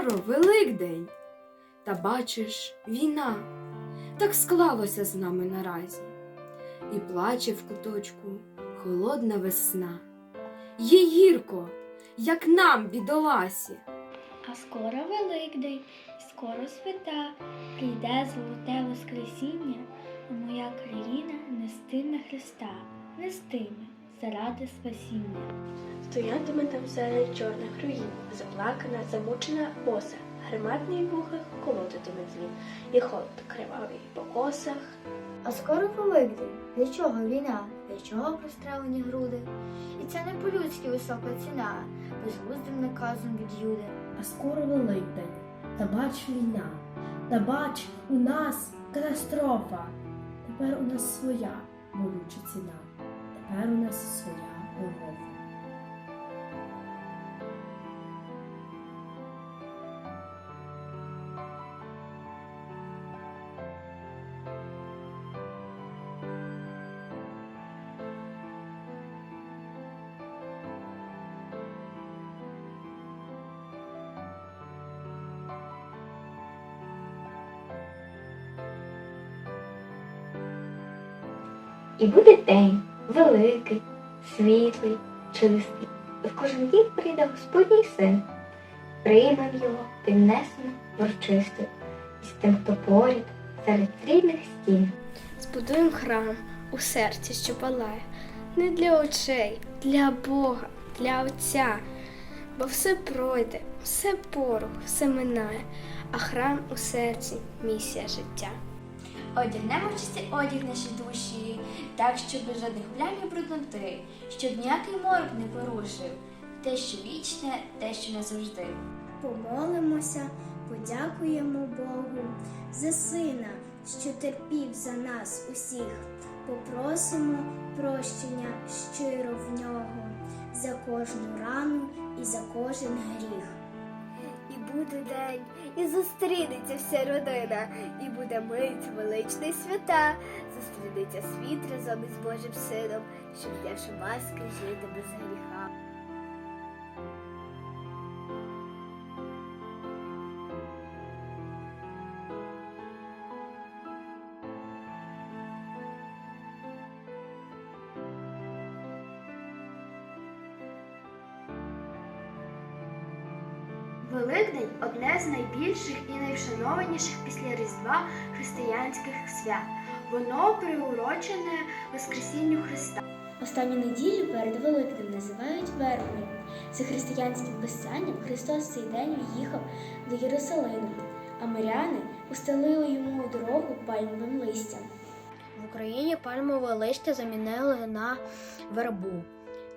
скоро Великдень. Та бачиш, війна. Так склалося з нами наразі. І плаче в куточку холодна весна. Є гірко, як нам, бідоласі. А скоро Великдень, скоро свята, прийде золоте Воскресіння, а моя країна нестиме Христа, нестиме заради спасіння. Стоятиме там серед чорних руїн, заплакана, замучена боса, гарматний вухах колотитиме дзвін, і холод кривавий по косах. А скоро Великдень. Для чого війна? Для чого прострелені груди? І це не по-людськи висока ціна, безглуздим наказом від Юди. А скоро Великдень, та бач війна, та бач у нас катастрофа. Тепер у нас своя болюча ціна, тепер у нас своя Голгофа. Великий, світлий, чистий. І в кожен дім прийде Господній син. Приймем його, піднесемо врочисто, і з тим, хто поряд, серед рідних стін. Збудуємо храм у серці, що палає, не для очей, для Бога, для Отця. Бо все пройде, все порох, все минає, а храм у серці місія життя. Одягнемо чистий одяг наші душі, так, щоб без жодних плям і брудноти, щоб ніякий морок не порушив, те, що вічне, те, що назавжди. Помолимося, подякуємо Богу за сина, що терпів за нас усіх. Попросимо прощення щиро в нього за кожну рану і за кожен гріх. Буде день, і зустрінеться вся родина, і буде мить величні свята. Зустрінеться світ разом із Божим сином, щоб знявши маски жити без гріха. Великдень одне з найбільших і найвшанованіших після Різдва християнських свят. Воно приурочене Воскресінню Христа. Останню неділю перед Великднем називають вербною. За християнським писанням Христос цей день в'їхав до Єрусалиму, а миряни устелили йому дорогу пальмовим листям. В Україні пальмове листя замінили на вербу.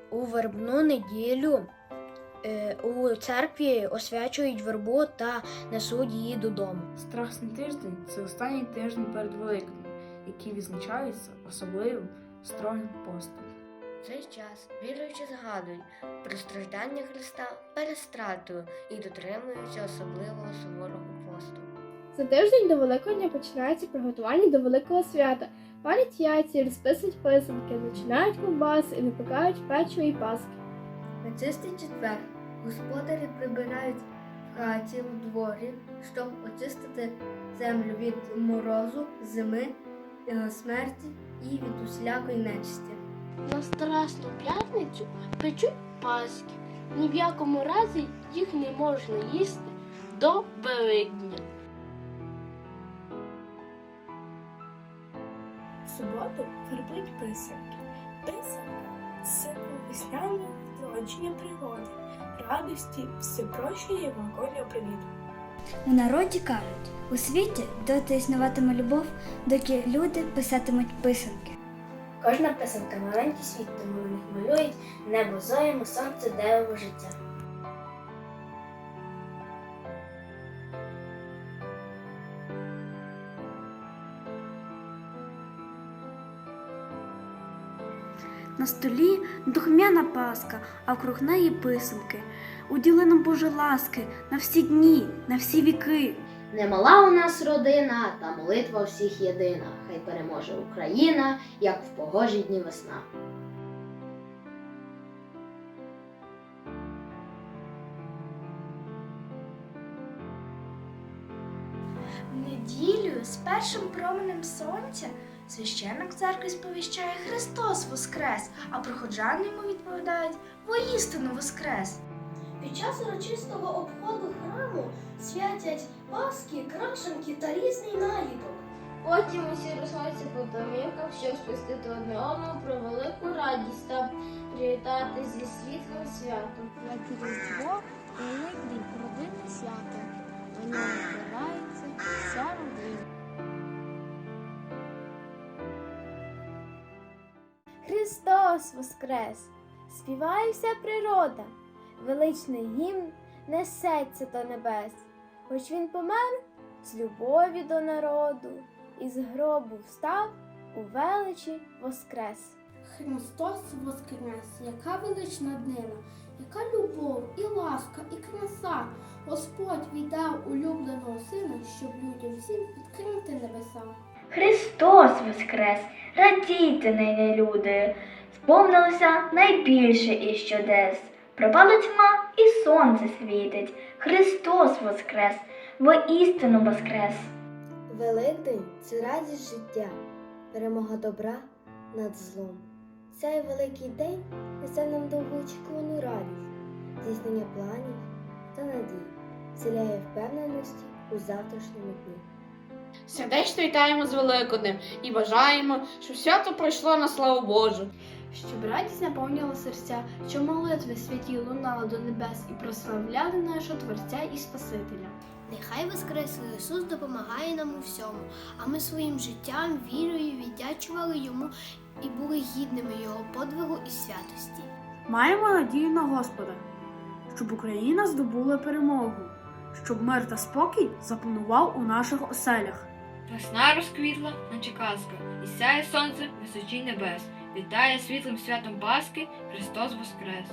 У вербну неділю у церкві освячують вербу та несуть її додому. Страсний тиждень це останній тиждень перед Великднем, який відзначається особливим строгим постом. В цей час віруючі згадують про страждання Христа перед стратою і дотримуються особливого суворого посту. За тиждень до Великодня починається приготування до Великого свята. Палять яйця, розписують писанки, починають ковбаси і випікають печиво і паски. На чистий четвер господарі прибирають в хаті у дворі, щоб очистити землю від морозу, зими, е, смерті і від усілякої нечисті. На Страсну п'ятницю печуть паски. Ні в якому разі їх не можна їсти до Великдня. В суботу фарбують писанки. Писанка символ весняного втродження пригоди, радості, всепрощення і вогоню привіту. У народі кажуть, у світі доти існуватиме любов, доки люди писатимуть писанки. Кожна писанка маленький світ, тому на них малюють небо зорями, сонце, дерево, життя. На столі духмяна паска, а вкруг неї писанки. Уділи нам Боже ласки на всі дні, на всі віки. Немала у нас родина, та молитва всіх єдина. Хай переможе Україна, як в погожі дні весна. В неділю з першим променем сонця священник церкви сповіщає Христос Воскрес, а проходжани йому відповідають воістину Воскрес. Під час урочистого обходу храму святять паски, крашенки та різний наліпок. Потім усі розходяться по домівках, щоб сповістити одне одному про велику радість та привітати зі світлим святом. Як і Різдво, Великдень родинне свято. На ньому збирається вся родина. Христос Воскрес! Співає природа, величний гімн несеться до небес, хоч він помер з любові до народу, і з гробу встав у величі Воскрес. Христос Воскрес, яка велична днина, яка любов і ласка, і краса. Господь віддав улюбленого сина, щоб людям всім відкрити небеса. Христос Воскрес! Радійте, нині люди! Сповнилося найбільше із чудес. Пропала тьма і сонце світить. Христос Воскрес! Воістину Воскрес! Великдень це радість життя, перемога добра над злом. Цей великий день несе нам довгоочікувану радість, здійснення планів та надій, вселяє впевненості у завтрашньому дні. Сердечно вітаємо з Великоднем і бажаємо, щоб свято пройшло на славу Божу. Щоб радість наповнювала серця, що молитви святі лунали до небес і прославляли нашого Творця і Спасителя. Нехай Воскреслий Ісус допомагає нам у всьому, а ми своїм життям, вірою віддячували йому і були гідними його подвигу і святості. Маємо надію на Господа, щоб Україна здобула перемогу, щоб мир та спокій запанував у наших оселях. Весна розквітла, наче казка, і сяє сонце височі небес. Вітає світлим святом Пасхи Христос Воскрес!